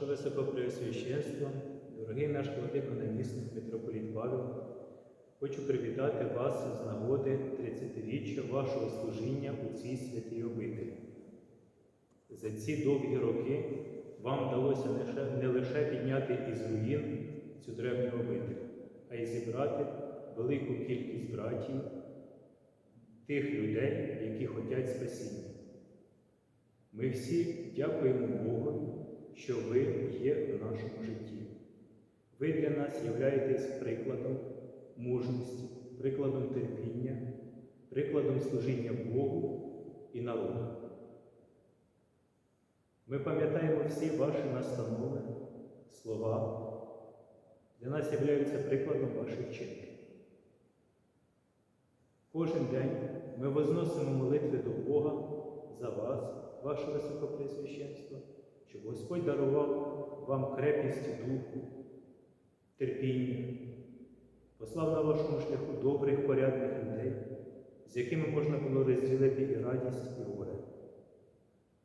Ваше Високопреосвященство, дорогий наш владико намісник митрополіт Павел, хочу привітати вас з нагоди 30-річчя вашого служіння у цій святій обителі. За ці довгі роки вам вдалося не лише, підняти із руїн цю древню обитель, а й зібрати велику кількість братів, тих людей, які хочуть спасіння. Ми всі дякуємо Богу, що ви є в нашому житті. Ви для нас являєтесь прикладом мужності, прикладом терпіння, прикладом служіння Богу і народу. Ми пам'ятаємо всі ваші настанови, слова, для нас являються прикладом ваших вчинків. Кожен день ми возносимо молитви до Бога за вас, ваше високопресвященство, щоб Господь дарував вам крепість духу, терпіння, послав на вашому шляху добрих, порядних людей, з якими можна було розділити і радість, і горе.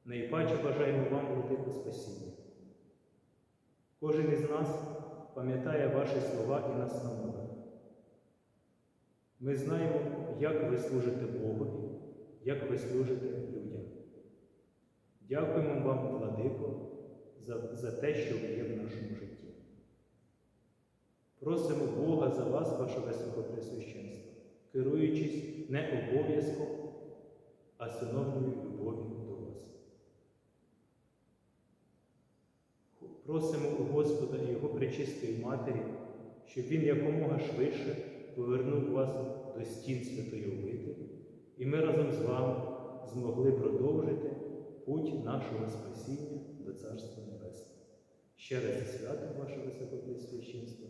Найпаче бажаємо вам велике спасіння. Кожен із нас пам'ятає ваші слова і настанови. Ми знаємо, як ви служите Богові, як ви служите людям. Дякуємо вам, Владико, за, за те, що ви є в нашому житті. Просимо Бога за вас, ваше високопресвященство, керуючись не обов'язком, а синовною любов'ю до вас. Просимо у Господа і Його пречистої Матері, щоб Він якомога швидше повернув вас до стін святої обителі, і ми разом з вами змогли продовжити путь нашого спасіння до Царства Небесного. Ще раз святом, ваше високопресвященство.